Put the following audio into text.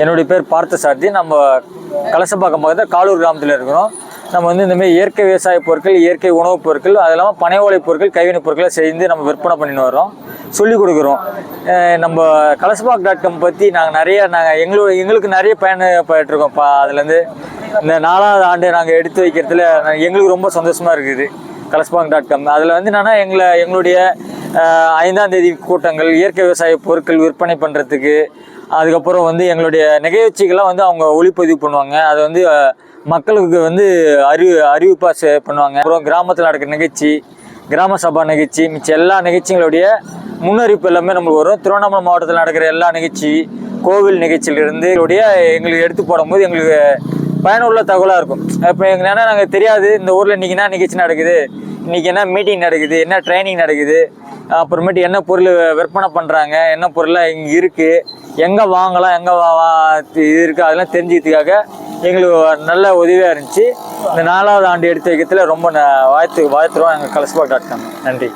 என்னுடைய பேர் பார்த்தசாரதி. நம்ம கலசப்பாக்கம் பக்கத்தில் காலூர் கிராமத்தில் இருக்கிறோம். நம்ம வந்து இந்த மாதிரி இயற்கை விவசாய பொருட்கள் இயற்கை உணவுப் பொருட்கள் அது இல்லாமல் பனை ஓலை பொருட்கள் கைவினைப் பொருட்களை செய்து நம்ம விற்பனை பண்ணின்னு வரோம் சொல்லிக் கொடுக்குறோம். நம்ம கலசபாக் டாட் காம் பற்றி நாங்கள் நிறைய நாங்கள் எங்களோட எங்களுக்கு நிறைய பயன்பட்டுருக்கோம் பா அதுலேருந்து இந்த நாலாவது ஆண்டு நாங்கள் எடுத்து வைக்கிறதுல எங்களுக்கு ரொம்ப சந்தோஷமாக இருக்குது கலசபாக் டாட் காம் அதில் வந்து என்னென்னா எங்களை எங்களுடைய ஐந்தாம் தேதி கூட்டங்கள் இயற்கை விவசாய பொருட்கள் விற்பனை பண்ணுறதுக்கு அதுக்கப்புறம் வந்து எங்களுடைய நிகழ்ச்சிகள்லாம் வந்து அவங்க ஒளிப்பதிவு பண்ணுவாங்க. அதை வந்து மக்களுக்கு வந்து அறிவு அறிவிப்பாக பண்ணுவாங்க. அப்புறம் கிராமத்தில் நடக்கிற நிகழ்ச்சி கிராம சபா நிகழ்ச்சி மிச்ச எல்லா நிகழ்ச்சிகளுடைய முன்னறிவிப்பு எல்லாமே நம்மளுக்கு வரும். திருவண்ணாமலை மாவட்டத்தில் நடக்கிற எல்லா நிகழ்ச்சி கோவில் நிகழ்ச்சியிலிருந்து உடைய எங்களுக்கு எடுத்து போடும்போது எங்களுக்கு பயனுள்ள தகவலாக இருக்கும். இப்போ எங்களுக்கு என்ன நாங்கள் தெரியாது இந்த ஊரில் இன்றைக்கி என்ன நிகழ்ச்சி நடக்குது இன்றைக்கி என்ன மீட்டிங் நடக்குது என்ன ட்ரைனிங் நடக்குது அப்புறமேட்டு என்ன பொருள் விற்பனை பண்ணுறாங்க என்ன பொருளாக இங்கே இருக்குது எங்கே வாங்கலாம் எங்கே வா வா- இது இருக்குது அதெல்லாம் தெரிஞ்சுக்கிறதுக்காக எங்களுக்கு நல்ல உதவியாக இருந்துச்சு. இந்த நாலாவது ஆண்டு எடுத்து வைக்கிறதுல ரொம்ப வாழ்த்து வாழ்த்துறோம். எங்கள் கலஸ்பா டாட் காம். நன்றி.